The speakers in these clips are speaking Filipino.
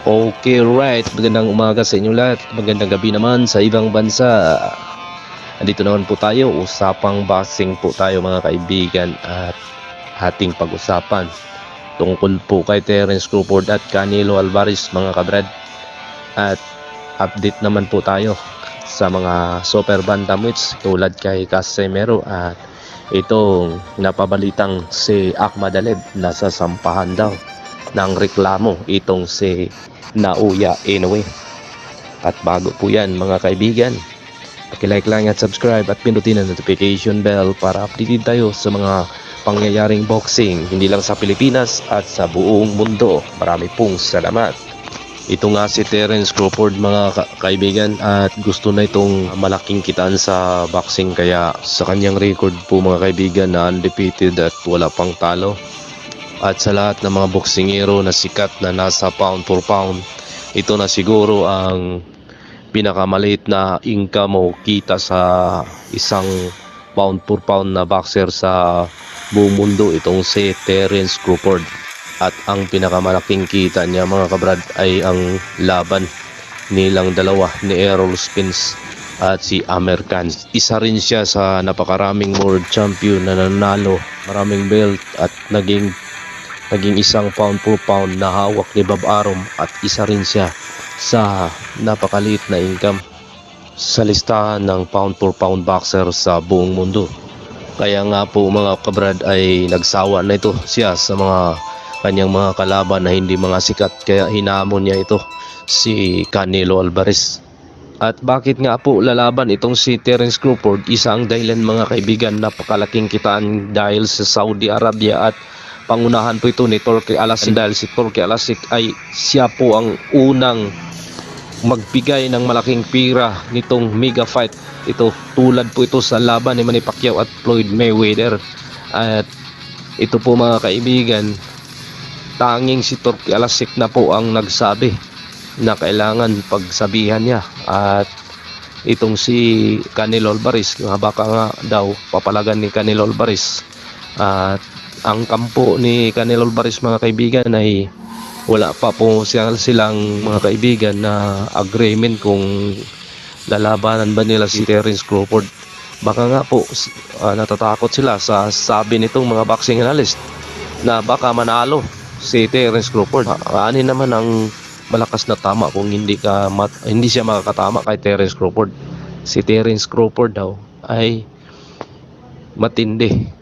Okay, right. Magandang umaga sa inyo lahat. Magandang gabi naman sa ibang bansa. Andito naman po tayo. Usapang boxing po tayo mga kaibigan at ating pag-usapan tungkol po kay Terence Crawford at Canelo Alvarez mga kabrad. At update naman po tayo sa mga super bantamweights tulad kay Casemiro at itong napabalitang si Ahmad Aleb nasa sampahan daw ng reklamo itong si Nauya Inoue. At bago po yan mga kaibigan, pakilike lang at subscribe at pindutin ang notification bell para updated tayo sa mga pangyayaring boxing hindi lang sa Pilipinas at sa buong mundo. Marami pong salamat. Ito nga si Terence Crawford mga ka- kaibigan at gusto na itong malaking kitaan sa boxing kaya sa kanyang record po mga kaibigan na undefeated at wala pang talo at sa lahat ng mga boksingero na sikat na nasa pound for pound ito na siguro ang pinakamaliit na income o kita sa isang pound for pound na boxer sa buong mundo itong si Terence Crawford at ang pinakamalaking kita niya mga kabrad ay ang laban nilang dalawa ni Errol Spence at si Khan. Isa rin siya sa napakaraming world champion na nanalo, maraming belt at naging naging isang pound for pound na hawak ni Bob Arum at isa rin siya sa napakaliit na income sa listahan ng pound for pound boxer sa buong mundo. Kaya nga po mga kabrad ay nagsawa na ito siya sa mga kanyang mga kalaban na hindi mga sikat kaya hinamon niya ito si Canelo Alvarez. At bakit nga po lalaban itong si Terence Crawford? Isa ang dahilan mga kaibigan napakalaking kitaan dahil sa Saudi Arabia at pangunahan po ito ni Turkey Alasik. Dahil si Turkey Alasik ay siya po ang unang magbigay ng malaking pira nitong mega fight. Ito tulad po ito sa laban ni Manny Pacquiao at Floyd Mayweather. At ito po mga kaibigan tanging si Turkey Alasik na po ang nagsabi na kailangan pagsabihan niya. At itong si Canelo Alvarez baka nga daw papalagan ni Canelo Alvarez. At ang kampo ni Canelo Alvarez mga kaibigan ay wala pa po silang mga kaibigan na agreement kung lalabanan ba nila si Terence Crawford. Baka nga po ah, natatakot sila sa sabi nitong mga boxing analyst na baka manalo si Terence Crawford. Ah, ani naman ang malakas na tama kung hindi ka mat- hindi siya makakatama kay Terence Crawford. Si Terence Crawford daw ay matindi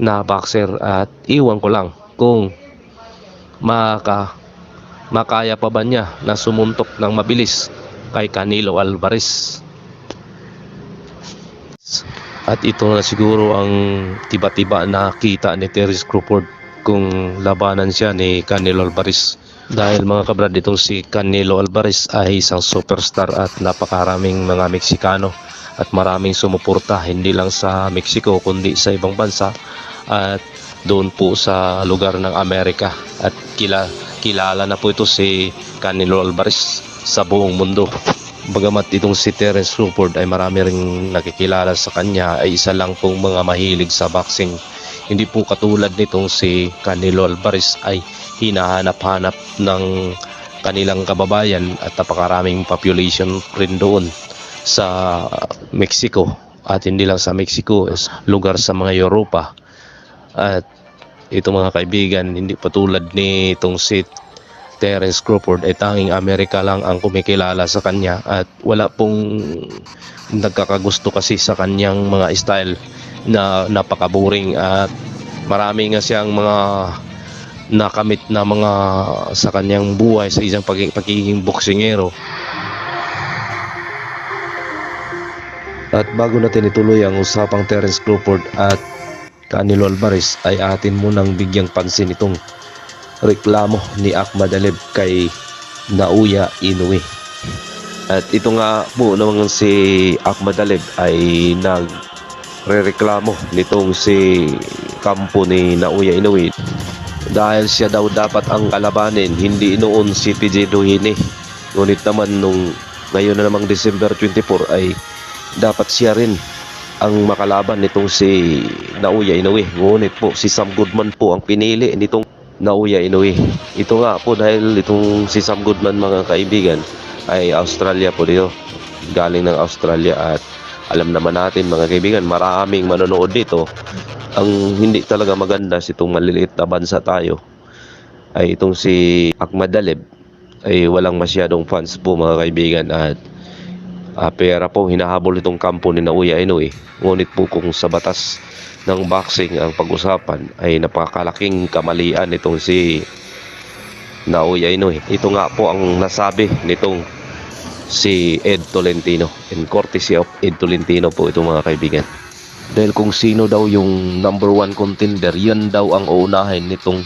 na boxer at iwan ko lang kung maka makaya pa ba niya na sumuntok ng mabilis kay Canelo Alvarez. At ito na siguro ang tiba-tiba na kita ni Terence Crawford kung labanan siya ni Canelo Alvarez dahil mga kabrad itong si Canelo Alvarez ay isang superstar at napakaraming mga Meksikano at maraming sumuporta hindi lang sa Mexico kundi sa ibang bansa at doon po sa lugar ng Amerika at kila, kilala na po ito si Canelo Alvarez sa buong mundo Bagamat itong si Terence Crawford ay marami ring nakikilala sa kanya ay isa lang pong mga mahilig sa boxing. Hindi po katulad nitong si Canelo Alvarez ay hinahanap-hanap ng kanilang kababayan at napakaraming population rin doon sa Mexico at hindi lang sa Mexico, is lugar sa mga Europa. At ito mga kaibigan, hindi patulad ni itong si Terence Crawford ay tanging Amerika lang ang kumikilala sa kanya at wala pong nagkakagusto kasi sa kanyang mga style na napakaboring at marami nga siyang mga nakamit na mga sa kanyang buhay sa isang pagi- pagiging boksingero. At bago natin ituloy ang usapang Terence Crawford at Canelo Alvarez ay atin munang bigyang pansin itong reklamo ni Ahmad Aleb kay Nauya Inoue. At ito nga po naman si Ahmad Aleb ay nagrereklamo nitong si kampo ni Nauya Inoue dahil siya daw dapat ang kalabanin hindi noon si TJ Dohine. Ngunit naman nung ngayon na namang December 24 ay dapat siya rin ang makalaban nitong si Nauya Inoue. Ngunit po si Sam Goodman po ang pinili nitong Naoya Inoue. Ito nga po dahil itong si Sam Goodman mga kaibigan ay Australia po dito. Galing ng Australia at alam naman natin mga kaibigan maraming manonood dito. Ang hindi talaga maganda sa itong maliliit na bansa tayo ay itong si Ahmad Dalib ay walang masyadong fans po mga kaibigan at ah, pera po hinahabol itong kampo ni Naoya Inoue. Ngunit po kung sa batas ng boxing ang pag-usapan ay napakalaking kamalian nitong si Naoya Inoue. Ito nga po ang nasabi nitong si Ed Tolentino. In courtesy of Ed Tolentino po ito mga kaibigan. Dahil kung sino daw yung number one contender, yan daw ang uunahin nitong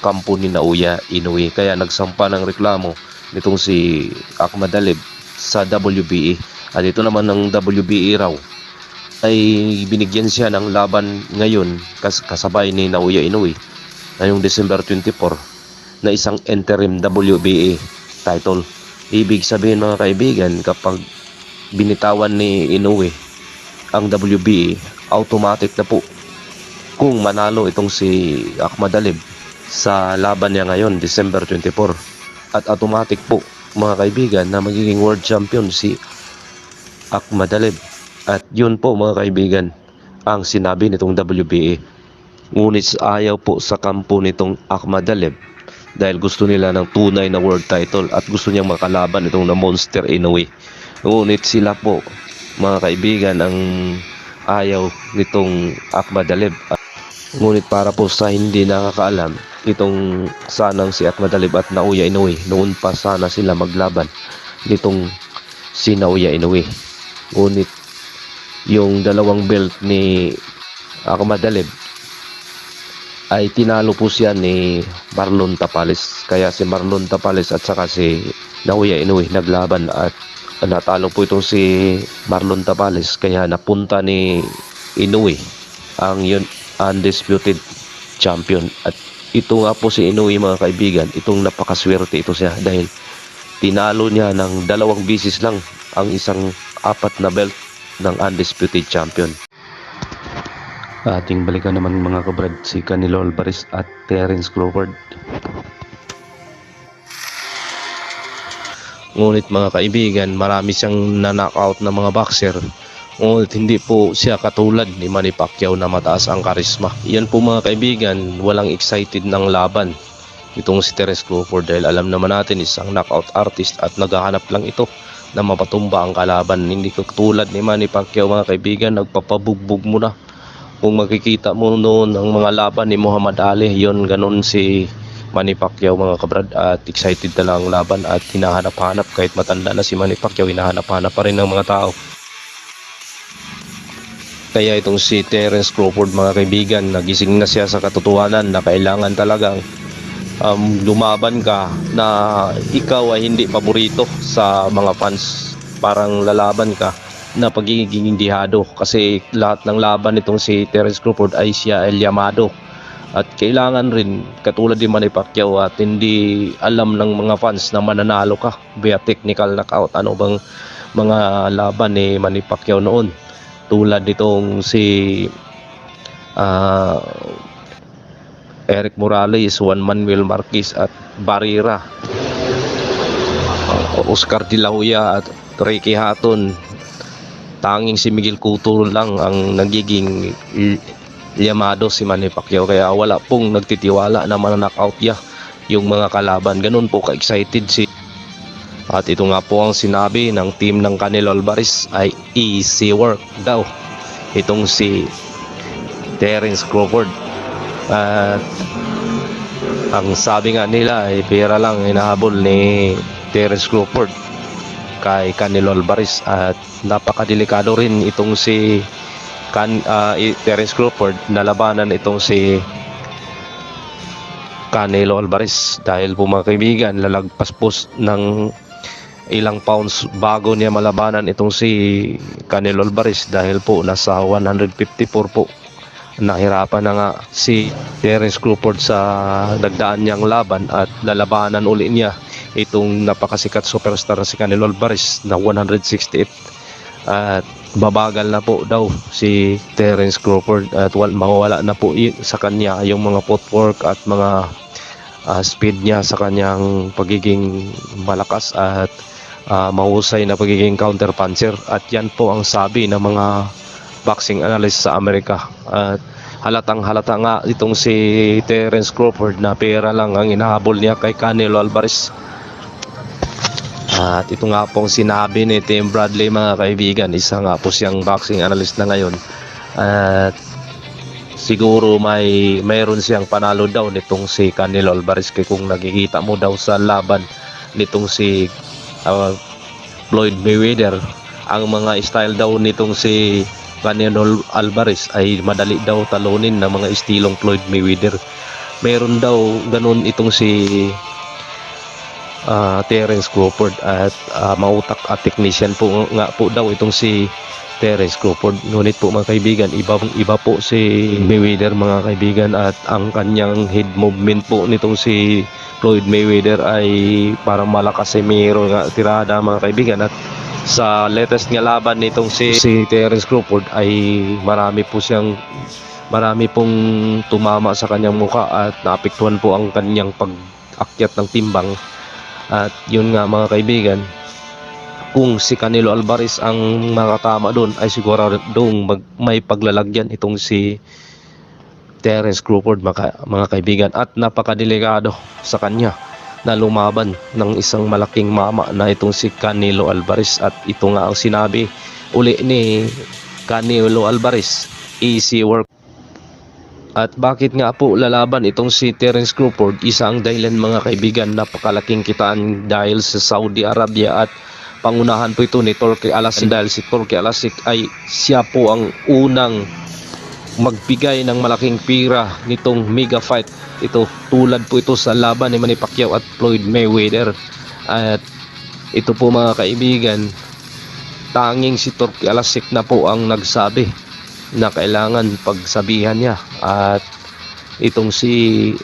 kampo ni Naoya Inoue. Kaya nagsampa ng reklamo nitong si Ahmad Alib sa WBE. At ito naman ng WBE raw ay binigyan siya ng laban ngayon kas kasabay ni Naoya Inoue ngayong December 24 na isang interim WBA title. Ibig sabihin mga kaibigan kapag binitawan ni Inoue ang WBA automatic na po kung manalo itong si Ahmad Alib sa laban niya ngayon December 24 at automatic po mga kaibigan na magiging world champion si Ahmad Alib. At yun po mga kaibigan ang sinabi nitong WBA. Ngunit ayaw po sa kampo nitong Ahmad Alib dahil gusto nila ng tunay na world title at gusto niyang makalaban itong na Monster Inoue. Ngunit sila po mga kaibigan ang ayaw nitong Ahmad Alib. Ngunit para po sa hindi nakakaalam, itong sanang si Ahmad Alib at Naoya Inoue, noon pa sana sila maglaban nitong si Naoya Inoue. Ngunit yung dalawang belt ni Ahmad Alib ay tinalo po siya ni Marlon Tapales. Kaya si Marlon Tapales at saka si Naoya Inoue naglaban at natalo po itong si Marlon Tapales. Kaya napunta ni Inoue ang yun undisputed champion. At ito nga po si Inoue mga kaibigan itong napakaswerte ito siya dahil tinalo niya ng dalawang bisis lang ang isang apat na belt ng undisputed champion ating balikan naman mga kabrad si Canelo Alvarez at Terence Crawford Ngunit mga kaibigan, marami siyang na-knockout na mga boxer. Ngunit hindi po siya katulad ni Manny Pacquiao na mataas ang karisma. Yan po mga kaibigan, walang excited ng laban. Itong si Terence Crawford dahil alam naman natin isang knockout artist at naghahanap lang ito na mapatumba ang kalaban. Hindi katulad ni Manny Pacquiao mga kaibigan, nagpapabugbog mo na. Kung makikita mo noon ang mga laban ni Muhammad Ali, yon ganun si Manny Pacquiao mga kabrad. At excited na lang ang laban at hinahanap-hanap. Kahit matanda na si Manny Pacquiao hinahanap-hanap pa rin ng mga tao. Kaya itong si Terence Crawford mga kaibigan nagising na siya sa katotohanan na kailangan talagang um, lumaban ka na ikaw ay hindi paborito sa mga fans. Parang lalaban ka na pagiging indihado kasi lahat ng laban nitong si Terence Crawford ay siya el Yamado at kailangan rin katulad din Manny Pacquiao at hindi alam ng mga fans na mananalo ka via technical knockout. Ano bang mga laban ni Manny Pacquiao noon? Tulad nitong si ah, Eric Morales, Juan Manuel Marquez at Barrera. Oscar De La Hoya at Ricky Hatton tanging si Miguel Cotto lang ang nagiging Yamado si Manny Pacquiao kaya wala pong nagtitiwala na mananockout niya yung mga kalaban. Ganun po ka-excited si at ito nga po ang sinabi ng team ng Canelo Alvarez ay easy work daw. Itong si Terence Crawford. At ang sabi nga nila ay pera lang hinahabol ni Terence Crawford kay Canelo Alvarez at napakadelikado rin itong si kan uh, Terence Crawford. Nalabanan itong si Canelo Alvarez dahil po mga kaibigan lalagpas po ng ilang pounds bago niya malabanan itong si Canelo Alvarez dahil po nasa 154 po. Nahirapan na nga si Terence Crawford sa nagdaan niyang laban at lalabanan uli niya itong napakasikat superstar na si Canelo Alvarez na 168 at babagal na po daw si Terence Crawford at wal, mawawala na po sa kanya yung mga footwork at mga ah, speed niya sa kanyang pagiging malakas at ah, mahusay na pagiging counter puncher at yan po ang sabi ng mga boxing analyst sa Amerika. At halatang halata nga itong si Terence Crawford na pera lang ang inahabol niya kay Canelo Alvarez at ito nga pong sinabi ni Tim Bradley mga kaibigan isa nga po siyang boxing analyst na ngayon. At siguro may mayroon siyang panalo daw nitong si Canelo Alvarez kung nakikita mo daw sa laban nitong si uh, Floyd Mayweather ang mga style daw nitong si Canelo Alvarez ay madali daw talunin ng mga estilong Floyd Mayweather. Meron daw ganun itong si ah, Terence Crawford at ah, mautak at technician po nga po daw itong si Terence Crawford. Ngunit po mga kaibigan, iba, iba po si Mayweather mga kaibigan at ang kanyang head movement po nitong si Floyd Mayweather ay parang malakas si Miro nga tirada mga kaibigan at sa latest nga laban nitong si, si Terence Crawford ay marami po siyang marami pong tumama sa kanyang muka at naapektuhan po ang kanyang pag-akyat ng timbang at yun nga mga kaibigan, kung si Canelo Alvarez ang makatama doon ay siguro doon mag, may paglalagyan itong si Terence Crawford mga, mga kaibigan. At napakadelikado sa kanya na lumaban ng isang malaking mama na itong si Canelo Alvarez. At ito nga ang sinabi uli ni Canelo Alvarez easy work at bakit nga po lalaban itong si Terence Crawford? Isa ang dahilan mga kaibigan, napakalaking kitaan dahil sa Saudi Arabia at pangunahan po ito ni Turkey Alasik dahil si Turkey Alasik ay siya po ang unang magbigay ng malaking pira nitong mega fight. Ito tulad po ito sa laban ni Manny Pacquiao at Floyd Mayweather. At ito po mga kaibigan, tanging si Turkey Alasik na po ang nagsabi na kailangan pagsabihan niya. At itong si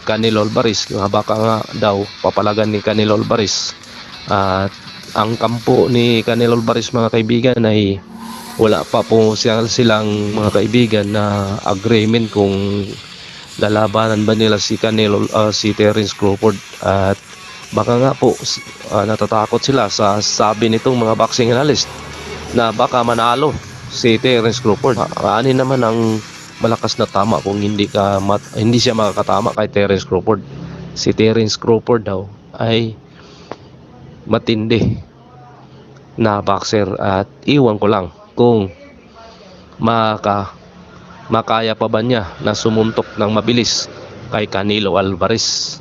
Canelo Alvarez baka nga daw papalagan ni Canelo Alvarez. At ang kampo ni Canelo Alvarez mga kaibigan ay wala pa po silang mga kaibigan na agreement kung lalabanan ba nila si Canelo ah, si Terence Crawford. At baka nga po ah, natatakot sila sa sabi nitong mga boxing analyst na baka manalo si Terence Crawford. Ani naman ang malakas na tama kung hindi ka mat, hindi siya makakatama kay Terence Crawford. Si Terence Crawford daw ay matindi na boxer at iwan ko lang kung maka makaya pa ba niya na sumuntok ng mabilis kay Canelo Alvarez.